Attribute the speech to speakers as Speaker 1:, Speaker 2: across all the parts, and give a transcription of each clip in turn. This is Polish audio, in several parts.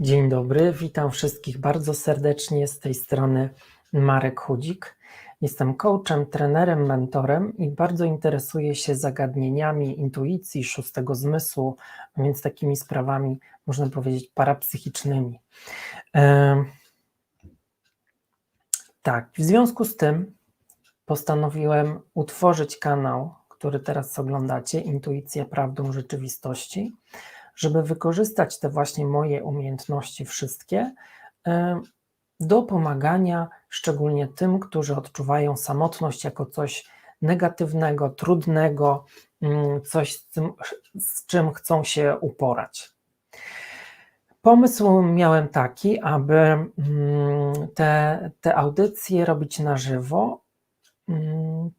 Speaker 1: Dzień dobry, witam wszystkich bardzo serdecznie z tej strony Marek Chudzik. Jestem coachem, trenerem, mentorem i bardzo interesuję się zagadnieniami intuicji, szóstego zmysłu, więc takimi sprawami, można powiedzieć, parapsychicznymi. Tak, w związku z tym postanowiłem utworzyć kanał, który teraz oglądacie, Intuicja Prawdą Rzeczywistości żeby wykorzystać te właśnie moje umiejętności wszystkie e, do pomagania szczególnie tym, którzy odczuwają samotność jako coś negatywnego, trudnego, mm, coś z, tym, z czym chcą się uporać. Pomysł miałem taki, aby mm, te, te audycje robić na żywo, mm,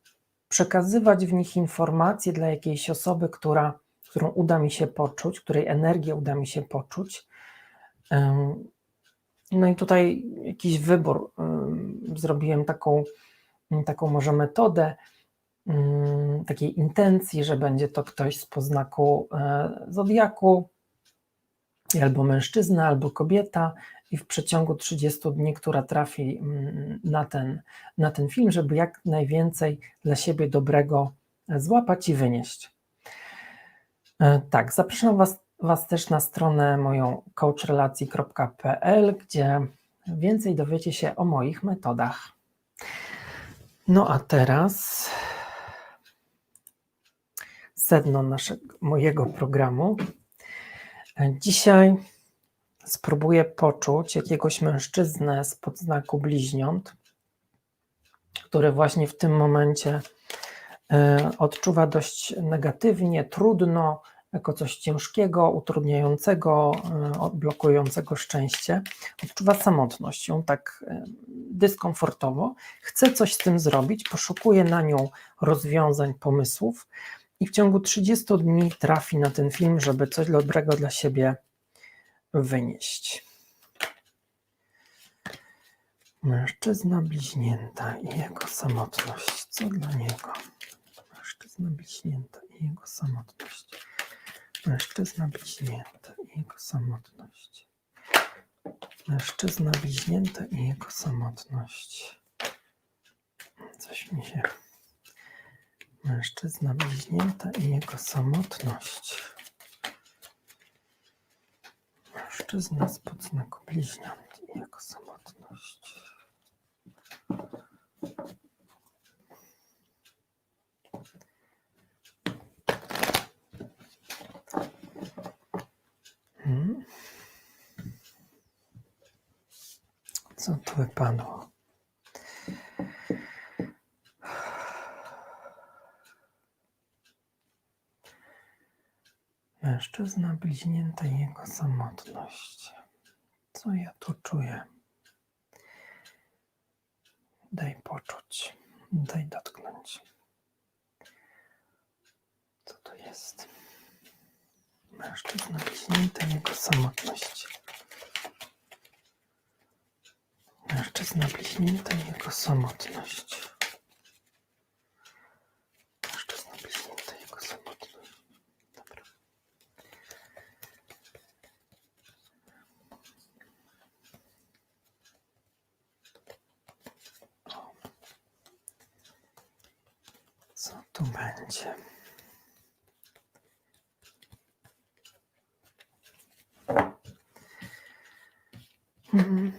Speaker 1: przekazywać w nich informacje dla jakiejś osoby, która którą uda mi się poczuć, której energię uda mi się poczuć. No i tutaj jakiś wybór. Zrobiłem taką, taką może metodę, takiej intencji, że będzie to ktoś z poznaku e, zodiaku, albo mężczyzna, albo kobieta, i w przeciągu 30 dni, która trafi na ten, na ten film, żeby jak najwięcej dla siebie dobrego złapać i wynieść. E, tak, zapraszam Was, was też na stronę moją coachrelacji.pl, gdzie więcej dowiecie się o moich metodach. No a teraz sedno naszego, mojego programu. E, dzisiaj spróbuję poczuć jakiegoś mężczyznę z podznaku bliźniąt, który właśnie w tym momencie odczuwa dość negatywnie, trudno, jako coś ciężkiego, utrudniającego, e, blokującego szczęście. Odczuwa samotność, ją tak e, dyskomfortowo. Chce coś z tym zrobić, poszukuje na nią rozwiązań, pomysłów i w ciągu 30 dni trafi na ten film, żeby coś dobrego dla siebie wynieść. Mężczyzna bliźnięta i jego samotność. Co dla niego? Mężczyzna bliźnięta i jego samotność. Mężczyzna bliźnięta i jego samotność. Mężczyzna bliźnięta i jego samotność. Coś mi się. Mężczyzna bliźnięta i jego samotność. Mężczyzna z podznaku bliźniąt i jego samotność. Co tu wypadło? Mężczyzna bliźnięta jego samotność. Co ja tu czuję? Daj poczuć, daj dotknąć. Co to jest? Mężczyzna bliźnięta jego samotność. Mężczyzna bliźnięta jego samotność. Mężczyzna bliźnięta jego samotność. Dobra. O. Co tu będzie?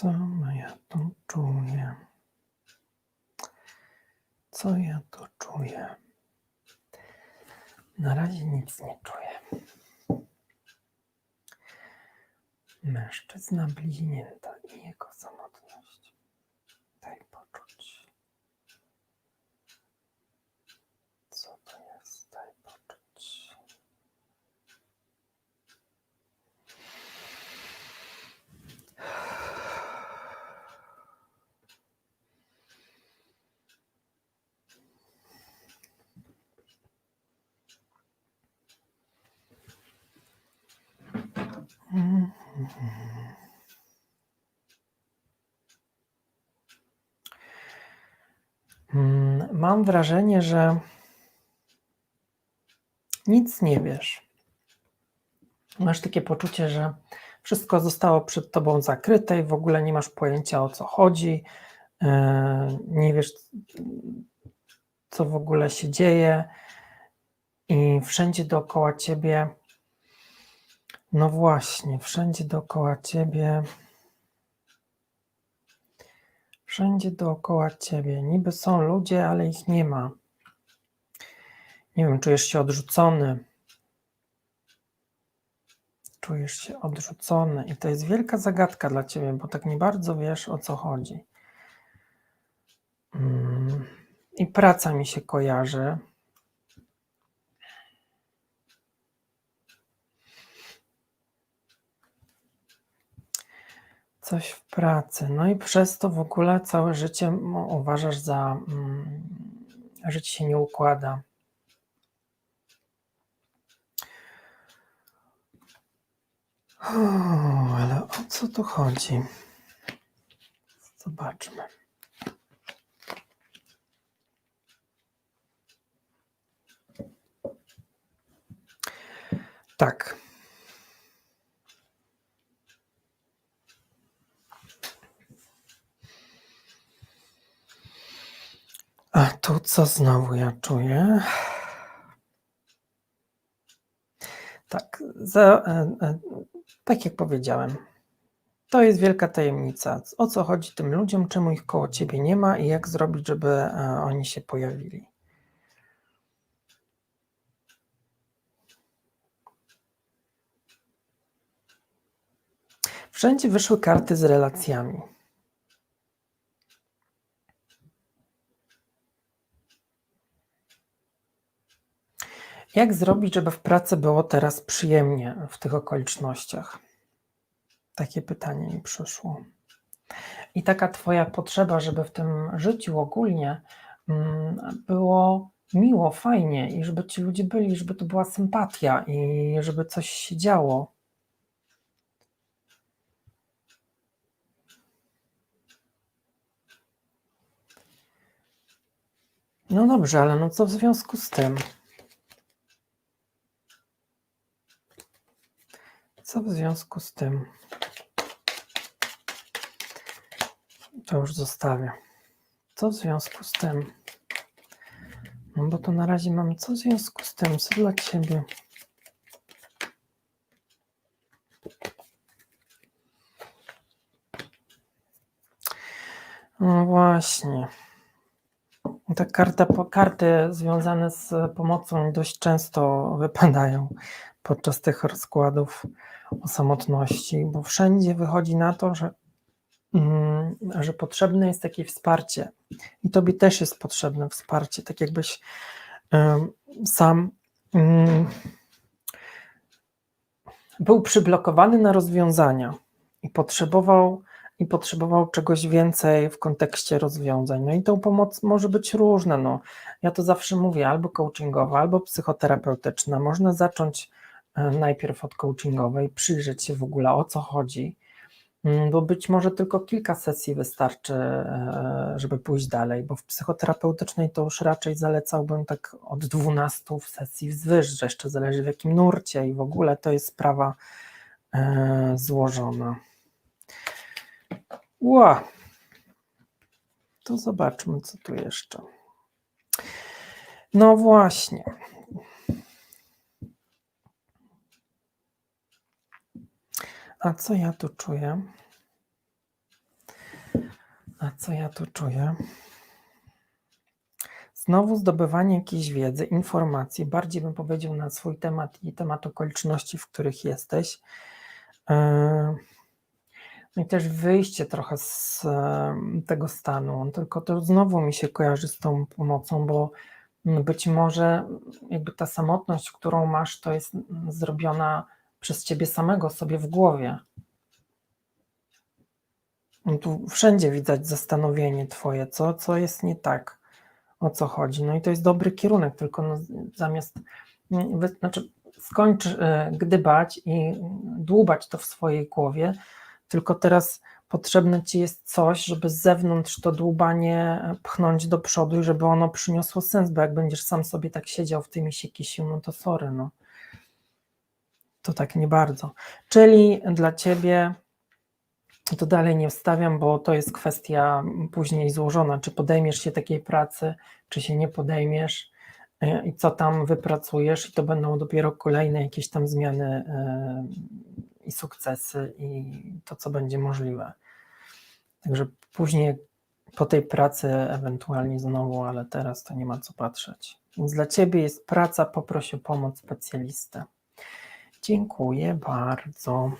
Speaker 1: Co ja tu czuję? Co ja tu czuję? Na razie nic nie czuję. Mężczyzna bliźnięta i jego samotność. Daj poczuć. Co to jest? Daj poczuć. Mm, Mam wrażenie, że nic nie wiesz. Masz takie poczucie, że wszystko zostało przed tobą zakryte i w ogóle nie masz pojęcia o co chodzi. e, Nie wiesz, co w ogóle się dzieje, i wszędzie dookoła ciebie, no właśnie, wszędzie dookoła ciebie, wszędzie dookoła ciebie, niby są ludzie, ale ich nie ma. Nie wiem, czujesz się odrzucony. Czujesz się odrzucony, i to jest wielka zagadka dla ciebie, bo tak nie bardzo wiesz o co chodzi. Mm, I praca mi się kojarzy. Coś w pracy. No i przez to w ogóle całe życie m- uważasz za, mm, że ci się nie układa. O, ale o co tu chodzi? Zobaczmy. Tak. A tu co znowu ja czuję? Tak, za, e, e, tak jak powiedziałem, to jest wielka tajemnica. O co chodzi tym ludziom, czemu ich koło ciebie nie ma i jak zrobić, żeby e, oni się pojawili. Wszędzie wyszły karty z relacjami. Jak zrobić, żeby w pracy było teraz przyjemnie w tych okolicznościach? Takie pytanie mi przyszło. I taka Twoja potrzeba, żeby w tym życiu ogólnie mm, było miło, fajnie i żeby ci ludzie byli, żeby to była sympatia i żeby coś się działo. No dobrze, ale no co w związku z tym? Co w związku z tym? To już zostawię. Co w związku z tym? No bo to na razie mamy co w związku z tym, co dla ciebie. No właśnie. Te karta, po- karty związane z pomocą dość często wypadają podczas tych rozkładów o samotności, bo wszędzie wychodzi na to, że, mm, że potrzebne jest takie wsparcie. I tobie też jest potrzebne wsparcie, tak jakbyś sam ym, był przyblokowany na rozwiązania i potrzebował i potrzebował czegoś więcej w kontekście rozwiązań. No i tą pomoc może być różna. No. Ja to zawsze mówię, albo coachingowa, albo psychoterapeutyczna. Można zacząć e, najpierw od coachingowej, przyjrzeć się w ogóle o co chodzi, mm, bo być może tylko kilka sesji wystarczy, e, żeby pójść dalej, bo w psychoterapeutycznej to już raczej zalecałbym tak od 12 sesji wzwyż, że jeszcze zależy w jakim nurcie i w ogóle to jest sprawa e, złożona. Ła. To zobaczmy, co tu jeszcze. No właśnie. A co ja tu czuję? A co ja tu czuję? Znowu zdobywanie jakiejś wiedzy, informacji, bardziej bym powiedział na swój temat i temat okoliczności, w których jesteś. Yy, no i też wyjście trochę z tego stanu, tylko to znowu mi się kojarzy z tą pomocą, bo mm, być może jakby ta samotność, którą masz, to jest mm, zrobiona przez ciebie samego sobie w głowie. No tu wszędzie widać zastanowienie twoje, co, co jest nie tak, o co chodzi. No i to jest dobry kierunek, tylko no, zamiast, mm, znaczy skończ e, gdybać i dłubać to w swojej głowie, tylko teraz potrzebne ci jest coś, żeby z zewnątrz to dłubanie pchnąć do przodu i żeby ono przyniosło sens, bo jak będziesz sam sobie tak siedział w tym i się kisił, no to sorry, no. To tak nie bardzo. Czyli dla ciebie to dalej nie wstawiam, bo to jest kwestia później złożona, czy podejmiesz się takiej pracy, czy się nie podejmiesz e, i co tam wypracujesz i to będą dopiero kolejne jakieś tam zmiany e, i sukcesy i to, co będzie możliwe. Także później po tej pracy ewentualnie znowu, ale teraz to nie ma co patrzeć. Więc dla Ciebie jest praca, poproś o pomoc specjalistę. Dziękuję bardzo.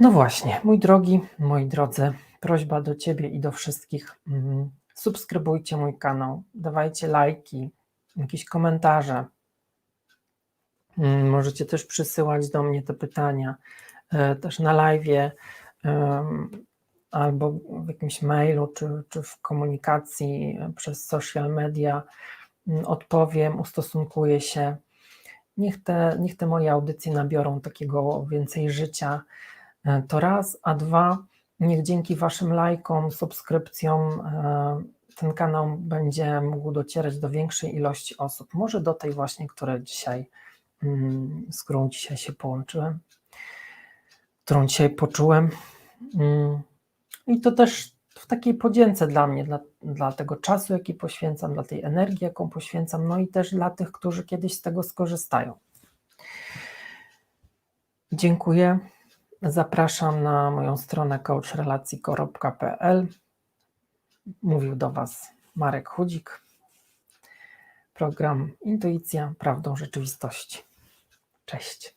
Speaker 1: No właśnie, mój drogi, moi drodzy, prośba do Ciebie i do wszystkich. mm, Subskrybujcie mój kanał, dawajcie lajki, jakieś komentarze. Mm, Możecie też przysyłać do mnie te pytania, e, też na live, albo w jakimś mailu, czy, czy w komunikacji e, przez social media. Mm, Odpowiem, ustosunkuję się. Niech te, niech te moje audycje nabiorą takiego więcej życia. E, To raz, a dwa, niech dzięki Waszym lajkom, subskrypcjom e, ten kanał będzie mógł docierać do większej ilości osób. Może do tej właśnie, które dzisiaj, z którą dzisiaj się połączyłem, którą dzisiaj poczułem. Mm, I to też w takiej podzięce dla mnie, dla, dla tego czasu, jaki poświęcam, dla tej energii, jaką poświęcam, no i też dla tych, którzy kiedyś z tego skorzystają. Dziękuję. Zapraszam na moją stronę coachrelacji.pl. Mówił do Was Marek Chudzik. Program Intuicja Prawdą Rzeczywistości. Cześć.